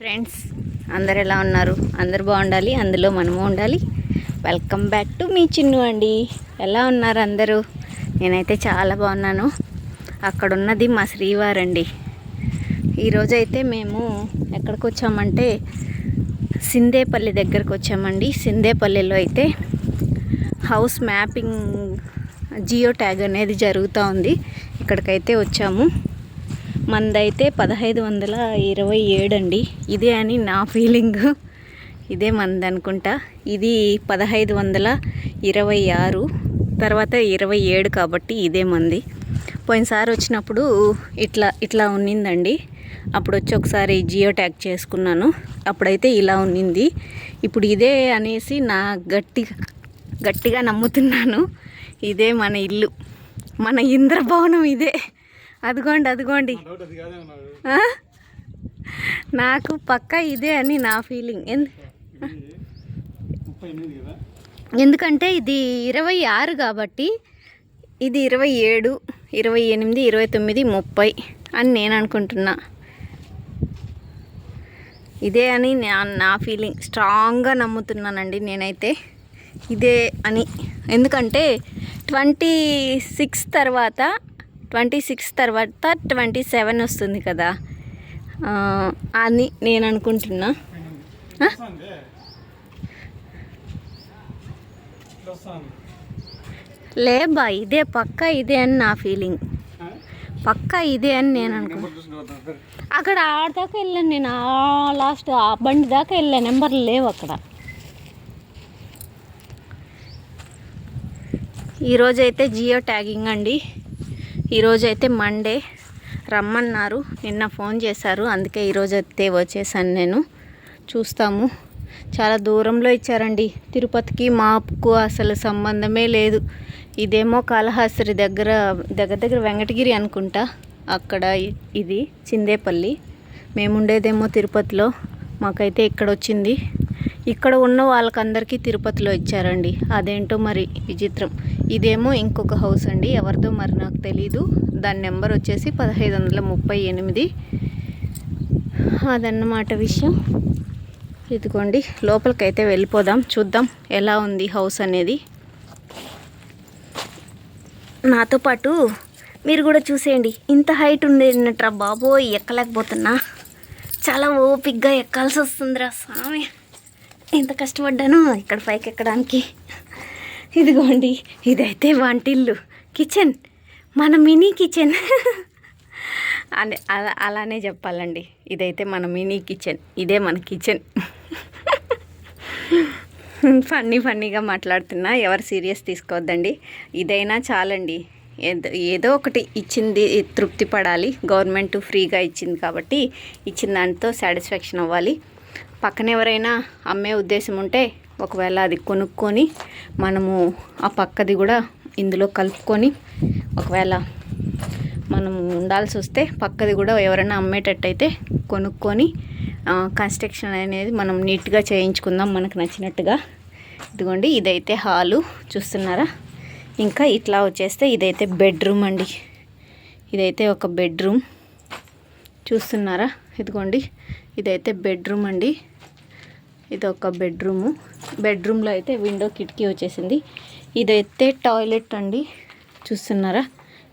Friends అందరు ఎలా ఉన్నారు? అందరు బాగుండాలి అందులో మనము ఉండాలి. వెల్కమ్ బ్యాక్ టు మీ చిన్ను అండి. ఎలా ఉన్నారు అందరూ? నేనైతే చాలా బాగున్నాను. అక్కడ ఉన్నది మా శ్రీవారండి. ఈరోజైతే మేము ఎక్కడికి వచ్చామంటే సిందేపల్లి దగ్గరకు వచ్చామండి సిందేపల్లిలో అయితే హౌస్ మ్యాపింగ్ జియో ట్యాగ్ అనేది జరుగుతూ ఉంది. ఇక్కడికైతే వచ్చాము. మందైతే పదహైదు వందల ఇరవై ఏడు అండి ఇదే అని నా ఫీలింగ్. ఇదే మంది అనుకుంటా. ఇది పదహైదు వందల ఇరవై ఆరు తర్వాత ఇరవై ఏడు కాబట్టి ఇదే మంది. పోయినసారి వచ్చినప్పుడు ఇట్లా ఇట్లా ఉన్నిందండి. అప్పుడు వచ్చి ఒకసారి జియో ట్యాగ్ చేసుకున్నాను. అప్పుడైతే ఇలా ఉన్నింది. ఇప్పుడు ఇదే అనేసి నా గట్టి గట్టిగా నమ్ముతున్నాను. ఇదే మన ఇల్లు. మన ఇంద్రభవనం ఇదే. అదిగోండి అదిగోండి? నాకు పక్క ఇదే అని నా ఫీలింగ్ ఎందుకంటే ఇది ఇరవై ఆరు కాబట్టి ఇది ఇరవై ఏడు ఇరవై ఎనిమిది ఇరవై తొమ్మిది ముప్పై అని నేను అనుకుంటున్నా. ఇదే అని నా నా ఫీలింగ్ స్ట్రాంగ్గా నమ్ముతున్నానండి నేనైతే. ఇదే అని. ఎందుకంటే ట్వంటీ సిక్స్ తర్వాత ట్వంటీ సిక్స్ తర్వాత ట్వంటీ సెవెన్ వస్తుంది కదా. అని నేను అనుకుంటున్నా. ఆ? లేబా ఇదే పక్క ఇదే అని నా ఫీలింగ్. పక్క ఇదే అని నేను అనుకుంటున్నా. అక్కడ ఆడదాకా వెళ్ళాను నేను ఆ లాస్ట్ ఆ బండి దాకా వెళ్ళా నెంబర్లు లేవు అక్కడ. ఈరోజైతే జియో ట్యాగింగ్ అండి. ఈరోజైతే మండే రమ్మన్నారు. నిన్న ఫోన్ చేశారు. అందుకే ఈరోజు అయితే వచ్చేసాను నేను. చూస్తాము. చాలా దూరంలో ఇచ్చారండి. తిరుపతికి మాకు అసలు సంబంధమే లేదు. ఇదేమో కాళహాస్త్రి దగ్గర దగ్గర దగ్గర వెంకటగిరి అనుకుంటా. అక్కడ ఇది చిందేపల్లి. మేముండేదేమో తిరుపతిలో. మాకైతే ఇక్కడ వచ్చింది ఇక్కడ ఉన్న వాళ్ళకందరికీ తిరుపతిలో ఇచ్చారండి. అదేంటో మరి విచిత్రం. ఇదేమో ఇంకొక హౌస్ అండి. ఎవరిదో మరి నాకు తెలీదు. దాని నెంబర్ వచ్చేసి పదహైదు వందల ముప్పై ఎనిమిది. అదన్నమాట విషయం. ఇదిగోండి లోపలికైతే వెళ్ళిపోదాం. చూద్దాం ఎలా ఉంది హౌస్ అనేది. నాతో పాటు మీరు కూడా చూసేయండి. ఇంత హైట్ ఉండేనట్రా బాబోయ్ ఎక్కలేకపోతున్నా. చాలా ఓపిక్గా ఎక్కాల్సి వస్తుందిరా స్వామి ఎంత కష్టపడ్డాను ఇక్కడ పైకి ఎక్కడానికి. ఇదిగోండి ఇదైతే వంటిల్లు. కిచెన్ మన మినీ కిచెన్. అదే అలా అలానే చెప్పాలండి. ఇదైతే మన మినీ కిచెన్. ఇదే మన కిచెన్. ఫన్నీ ఫన్నీగా మాట్లాడుతున్నా. ఎవరు సీరియస్ తీసుకోవద్దండి. ఇదైనా చాలండి. ఏదో ఏదో ఒకటి ఇచ్చింది తృప్తి పడాలి. గవర్నమెంట్ ఫ్రీగా ఇచ్చింది కాబట్టి ఇచ్చిన దాంతో సాటిస్ఫాక్షన్ అవ్వాలి. పక్కన ఎవరైనా అమ్మే ఉద్దేశం ఉంటే ఒకవేళ అది కొనుక్కొని మనము ఆ పక్కది కూడా ఇందులో కలుపుకొని ఒకవేళ మనం ఉండాల్సి వస్తే పక్కది కూడా ఎవరైనా అమ్మేటట్టయితే కొనుక్కొని కన్స్ట్రక్షన్ అనేది మనం నీట్గా చేయించుకుందాం మనకు నచ్చినట్టుగా. ఇదిగోండి ఇదైతే హాలు. చూస్తున్నారా? ఇంకా ఇట్లా వచ్చేస్తే ఇదైతే బెడ్రూమ్ అండి. ఇదైతే ఒక బెడ్రూమ్. చూస్తున్నారా? ఇదిగోండి ఇదైతే బెడ్రూమ్ అండి. ఇది ఒక బెడ్రూము. బెడ్రూమ్లో అయితే విండో కిటికీ వచ్చేసింది. ఇదైతే టాయిలెట్ అండి. చూస్తున్నారా?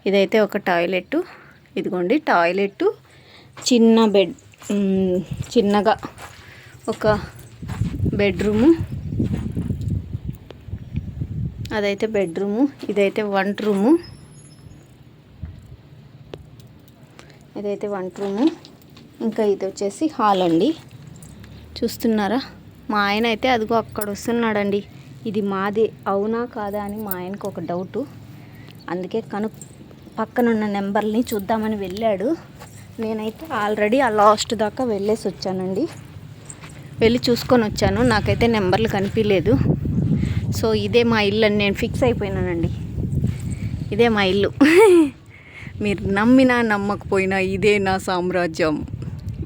ఇదైతే ఒక టాయిలెట్ ఇదిగోండి టాయిలెట్ చిన్న బెడ్ చిన్నగా ఒక బెడ్రూము. అదైతే బెడ్రూము. ఇదైతే వంట రూము. ఇదైతే వంట రూము. ఇంకా ఇది వచ్చేసి హాల్ అండి. చూస్తున్నారా? మా ఆయన అయితే అదిగో అక్కడ వస్తున్నాడండి. ఇది మాదే. అవునా కాదా అని మా ఆయనకు ఒక డౌటు. అందుకే కను పక్కనున్న నెంబర్ని చూద్దామని వెళ్ళాడు. నేనైతే ఆల్రెడీ ఆ లాస్ట్ దాకా వెళ్ళేసి వచ్చానండి. వెళ్ళి చూసుకొని వచ్చాను. నాకైతే నెంబర్లు కనిపించలేదు సో ఇదే మా ఇల్లు అని నేను ఫిక్స్ అయిపోయినానండి. ఇదే మా ఇల్లు. మీరు నమ్మినా నమ్మకపోయినా ఇదే నా సామ్రాజ్యం.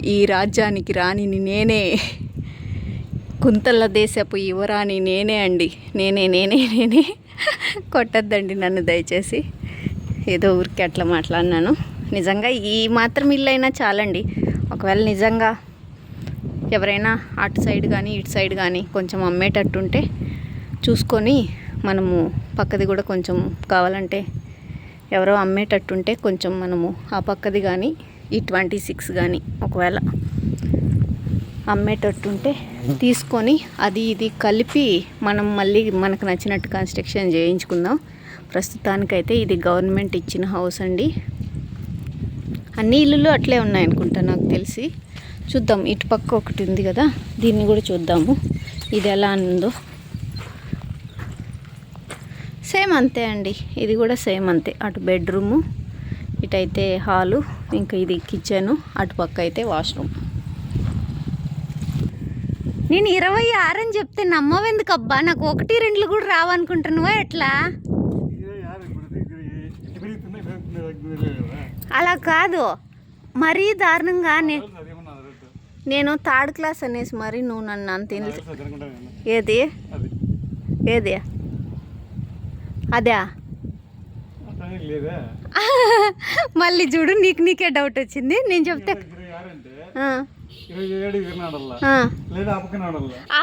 ఈ రాజ్యానికి రాణిని నేనే. కుంతల దేశపు యువరాణి నేనే అండి. నేనే నేనే నేనే. కొట్టద్దండి నన్ను దయచేసి. ఏదో ఊరికి అట్లా మాట్లాడినాను. నిజంగా ఈ మాత్రం ఇల్లు అయినా చాలండి. ఒకవేళ నిజంగా ఎవరైనా అటు సైడ్ కానీ ఇటు సైడ్ కానీ కొంచెం అమ్మేటట్టుంటే చూసుకొని మనము పక్కది కూడా కొంచెం కావాలంటే ఎవరో అమ్మేటట్టుంటే కొంచెం మనము ఆ పక్కది కానీ ఈ ట్వంటీ సిక్స్ కానీ ఒకవేళ అమ్మేటట్టుంటే తీసుకొని అది ఇది కలిపి మనం మళ్ళీ మనకు నచ్చినట్టు కన్స్ట్రక్షన్ చేయించుకుందాం. ప్రస్తుతానికైతే ఇది గవర్నమెంట్ ఇచ్చిన హౌస్ అండి. అన్ని ఇల్లులు అట్లే ఉన్నాయనుకుంటా నాకు తెలిసి. చూద్దాం ఇటు పక్క ఒకటి ఉంది కదా దీన్ని కూడా చూద్దాము. ఇది ఎలా ఉందో సేమ్ అంతే అండి ఇది కూడా సేమ్ అంతే. అటు బెడ్రూము ఇటైతే హాలు ఇంకా ఇది కిచెను అటుపక్క అయితే వాష్రూమ్. నేను ఇరవై ఆరు అని చెప్తే నమ్మవెందుకు అబ్బా నాకు ఒకటి రెండులు కూడా రావనుకుంటున్నావా ఎట్లా? అలా కాదు. మరీ దారుణంగా నేను థర్డ్ క్లాస్ అనేసి మరి నువ్వు నన్ను అంత ఏది? ఏది? అదే. మళ్ళీ చూడు నీకు నీకే డౌట్ వచ్చింది. నేను చెప్తే ఆ.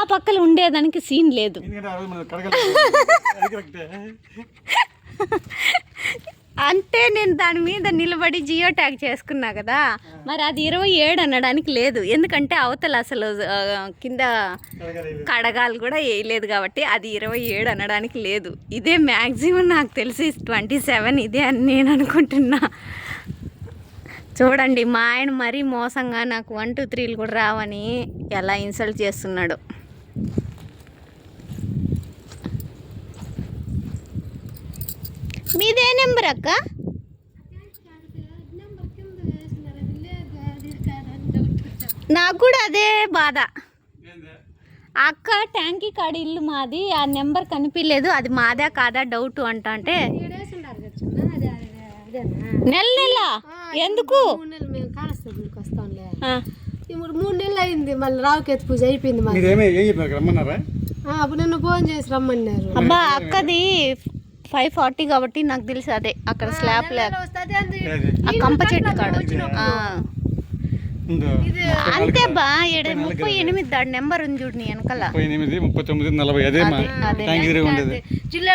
పక్కన ఉండేదానికి సీన్ లేదు. అంటే నేను దాని మీద నిలబడి జియో ట్యాగ్ చేసుకున్నా కదా మరి అది ఇరవై ఏడు అనడానికి లేదు. ఎందుకంటే అవతల అసలు కింద కడగాలు కూడా వేయలేదు కాబట్టి అది ఇరవై ఏడు అనడానికి లేదు. ఇదే మ్యాక్సిమం నాకు తెలిసి ట్వంటీ సెవెన్ ఇదే అని నేను అనుకుంటున్నా. చూడండి మా ఆయన మరీ మోసంగా నాకు వన్ టూ త్రీలు కూడా రావని ఎలా ఇన్సల్ట్ చేస్తున్నాడు. మీదే నెంబర్ అక్క? నాకు కూడా అదే బాధ. ఏంది అక్క ట్యాంకీ కాడ ఇల్లు మాది ఆ నెంబర్ కనిపించలేదు అది మాదా కాదా డౌట్ అంట అంటే నెల నెల? ఎందుకు? మూడు నెలలు మేము కాలస్తీకి వస్తాంలే ఆ, ఇప్పుడు మూడు నెలలు అయింది మళ్ళీ రావుకేతు పూజ అయిపోయింది అప్పుడు నిన్న ఫోన్ చేసి రమ్మన్నారు. అబ్బా అక్కది ఫైవ్ ఫార్టీ కాబట్టి నాకు తెలుసు అదే అక్కడ స్లాబ్ లేక. ఏది? ఆ కంప చెట్టు కాడ. అంతే బా ఏడు ముప్పై ఎనిమిది దాడి నెంబర్ ఉంది చూడు నీ వెనకాల. ముప్పై ఎనిమిది ముప్పై తొమ్మిది నలభై అదే అదే, జిల్లా